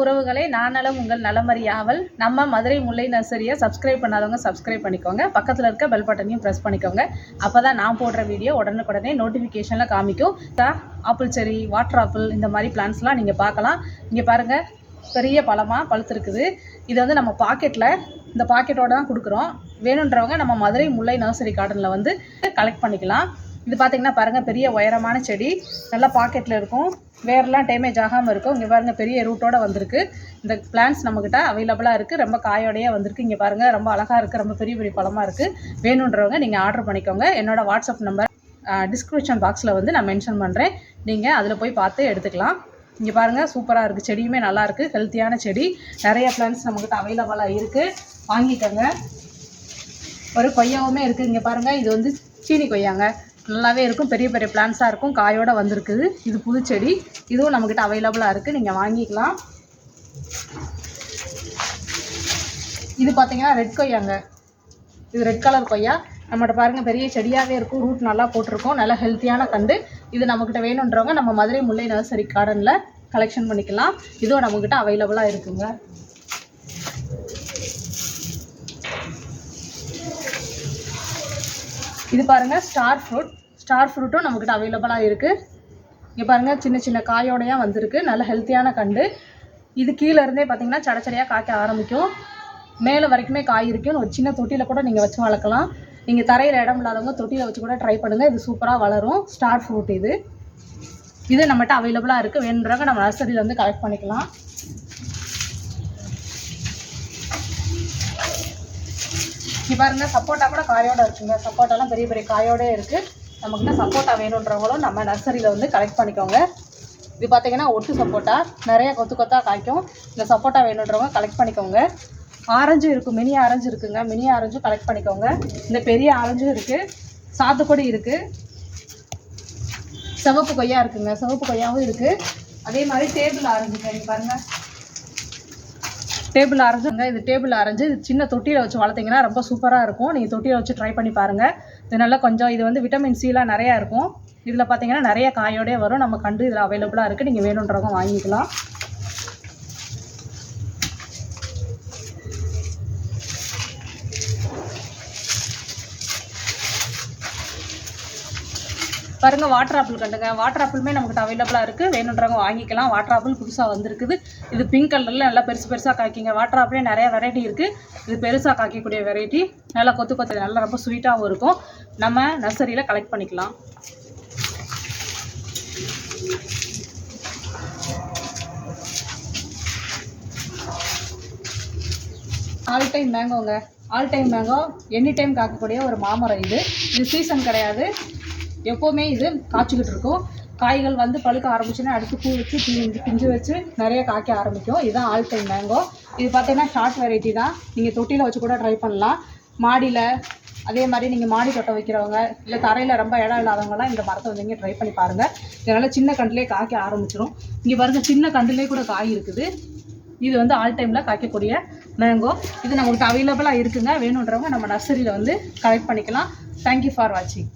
உறவுகளே நான் நலம் உங்கள் நலமறியாவல் நம்ம மதுரை முல்லை நர்சரியை சப்ஸ்கிரைப் பண்ணாதவங்க சப்ஸ்கிரைப் பண்ணிக்கோங்க. பக்கத்தில் இருக்க பெல் பட்டனையும் ப்ரெஸ் பண்ணிக்கோங்க. அப்போ தான் நான் போடுற வீடியோ உடனுக்குடனே நோட்டிஃபிகேஷனில் காமிக்கும். ஆப்பிள் செரி வாட்டர் ஆப்பிள் இந்த மாதிரி பிளான்ஸ்லாம் நீங்கள் பார்க்கலாம். இங்கே பாருங்கள் பெரிய பழமாக பழுத்துருக்குது. இது வந்து நம்ம பாக்கெட்டில் இந்த பாக்கெட்டோடு தான் கொடுக்குறோம். வேணுன்றவங்க நம்ம மதுரை முல்லை நர்சரி கார்டனில் வந்து கலெக்ட் பண்ணிக்கலாம். இது பார்த்தீங்கன்னா பாருங்கள் பெரிய உயரமான செடி. நல்லா பாக்கெட்டில் இருக்கும். வேர்லாம் டேமேஜ் ஆகாமல் இருக்கும். இங்கே பாருங்கள் பெரிய ரூட்டோட வந்திருக்கு. இந்த பிளான்ஸ் நம்மக்கிட்ட அவைலபிளாக இருக்குது ரொம்ப காயோடையே வந்திருக்கு. இங்கே பாருங்கள் ரொம்ப அழகாக இருக்குது ரொம்ப பெரிய பெரிய பழமாக இருக்குது வேணுன்றவங்க நீங்கள் ஆர்டர் பண்ணிக்கோங்க. என்னோடய வாட்ஸ்அப் நம்பர் டிஸ்கிரிப்ஷன் பாக்ஸில் வந்து நான் மென்ஷன் பண்ணுறேன் நீங்கள் அதில் போய் பார்த்து எடுத்துக்கலாம். இங்கே பாருங்கள் சூப்பராக இருக்குது செடியுமே நல்லாயிருக்கு ஹெல்த்தியான செடி. நிறைய பிளான்ஸ் நம்மக்கிட்ட அவைலபிளாக இருக்குது வாங்கிக்கோங்க. ஒரு கொய்யாவுமே இருக்குது இங்கே பாருங்கள் இது வந்து சீனி கொய்யாங்க. நல்லாவே இருக்கும். பெரிய பெரிய பிளான்ஸாக இருக்கும். காயோட வந்திருக்குது. இது புதுச்செடி இதுவும் நம்மக்கிட்ட அவைலபிளாக இருக்குது நீங்கள் வாங்கிக்கலாம். இது பார்த்தீங்கன்னா ரெட் கொய்யாங்க. இது ரெட் கலர் கொய்யா. நம்மகிட்ட பாருங்கள் பெரிய செடியாகவே இருக்கும். ரூட் நல்லா போட்டிருக்கோம். நல்லா ஹெல்த்தியான கண்டு. இது நம்மக்கிட்ட வேணுன்றவங்க நம்ம மதுரை முல்லை நர்சரி கார்டனில் கலெக்ஷன் பண்ணிக்கலாம். இதுவும் நம்மக்கிட்ட அவைலபிளாக இருக்குங்க. இது பாருங்கள் ஸ்டார் ஃப்ரூட் ஸ்டார் ஃப்ரூட்டும் நம்மக்கிட்ட அவைலபிளாக இருக்குது இங்கே பாருங்கள் சின்ன சின்ன காயோடையாக வந்திருக்கு. நல்ல ஹெல்த்தியான கண்டு. இது கீழே இருந்தே பார்த்தீங்கன்னா சடச்சடையாக காய்க்க ஆரம்பிக்கும். மேலே வரைக்குமே காய் இருக்கும் ஒரு சின்ன தொட்டியில் கூட நீங்கள் வச்சு வளர்க்கலாம். நீங்கள் தரையில் இடம் இல்லாதவங்க தொட்டியில் வச்சு கூட ட்ரை பண்ணுங்கள் இது சூப்பராக வளரும். ஸ்டார் ஃப்ரூட் இது. இது நம்மகிட்ட அவைலபிளாக இருக்குது வேணுன்றவங்க நம்ம நர்சரியில் வந்து கலெக்ட் பண்ணிக்கலாம். பாருங்க சப்போட்டா கூட காயோட இருக்குங்க. சப்போட்டாலாம் பெரிய பெரிய காயோட இருக்குது நம்மக்கிட்ட சப்போட்டா வேணுன்றவங்களும் நம்ம நர்சரியில் வந்து கலெக்ட் பண்ணிக்கோங்க. இது பார்த்தீங்கன்னா ஒட்டு சப்போட்டா. நிறைய கொத்து கொத்தாக காய்க்கும். இந்த சப்போட்டா வேணுன்றவங்க கலெக்ட் பண்ணிக்கோங்க. ஆரஞ்சும் இருக்கும் மினி ஆரஞ்சு இருக்குங்க. மினி ஆரஞ்சும் கலெக்ட் பண்ணிக்கோங்க. இந்த பெரிய ஆரஞ்சும் இருக்குது சாத்துக்குடி இருக்குது சிவப்பு கொய்யா இருக்குங்க. சிவப்பு கொய்யாவும் இருக்குது அதே மாதிரி டேபிள் ஆரஞ்சுங்க நீங்கள் பாருங்கள் டேபிள் ஆரஞ்சுங்க இது டேபிள் ஆரஞ்சு இது சின்ன தொட்டியில் வச்சு வளர்த்திங்கன்னா ரொம்ப சூப்பராக இருக்கும். நீங்கள் தொட்டியில் வச்சு ட்ரை பண்ணி பாருங்கள் இது நல்லா கொஞ்சம் இது வந்து விட்டமின் சிலாம் நிறையா இருக்கும். இதில் பார்த்தீங்கன்னா நிறைய காயோடே வரும். நம்ம கண்டு இதில் அவைலபிளாக இருக்குது நீங்கள் வேணுன்றவங்க வாங்கிக்கலாம். பாருங்க வாட்டர் ஆப்பிள் கண்டுங்க. வாட்டர் ஆப்பிளுமே நமக்கு அவைலபிளாக இருக்குது வேணுன்றவங்க வாங்கிக்கலாம். வாட்டர் ஆப்பிள் புதுசாக வந்திருக்குது. இது பிங்க் கலரில் நல்லா பெருசு பெருசாக காய்க்குங்க. வாட்டர் ஆப்பிளே நிறைய வெரைட்டி இருக்குது இது பெருசாக காய்க்கக்கூடிய வெரைட்டி நல்லா கொத்து கொத்து நல்லா ரொம்ப ஸ்வீட்டாகவும் இருக்கும். நம்ம நர்சரியில் கலெக்ட் பண்ணிக்கலாம். All time மேங்கோங்க all time mango any time காக்கக்கூடிய ஒரு மாமரம் இது. இது சீசன் கிடையாது. எப்போவுமே இது காய்ச்சிக்கிட்டு இருக்கும். காய்கள் வந்து பழுக்க ஆரம்பிச்சுன்னா அடுத்து பூ வச்சு பிஞ்சு பிஞ்சு வச்சு நிறைய காய்க்க ஆரம்பிக்கும். இதுதான் ஆல் டைம் மேங்கோ இது பார்த்தீங்கன்னா ஷார்ட் வெரைட்டி தான். நீங்கள் தொட்டியில் வச்சு கூட ட்ரை பண்ணலாம். மாடியில் அதே மாதிரி நீங்கள் மாடி தோட்டம் வைக்கிறவங்க இல்லை தரையில் ரொம்ப இடம் இல்லாதவங்கலாம் இந்த மரத்தை வந்து ட்ரை பண்ணி பாருங்கள் இதனால் சின்ன கண்டுலேயே காய்க்க ஆரம்பிச்சிடும் இங்கே பாருங்கள் சின்ன கண்டுலேயே கூட காய் இருக்குது. இது வந்து ஆல் டைமில் காய்க்கக்கூடிய மேங்கோ இது நம்மளுக்கு அவைலபிளாக இருக்குங்க. வேணுன்றவங்க நம்ம நர்சரியில் வந்து கலெக்ட் பண்ணிக்கலாம். தேங்க்யூ ஃபார் வாட்சிங்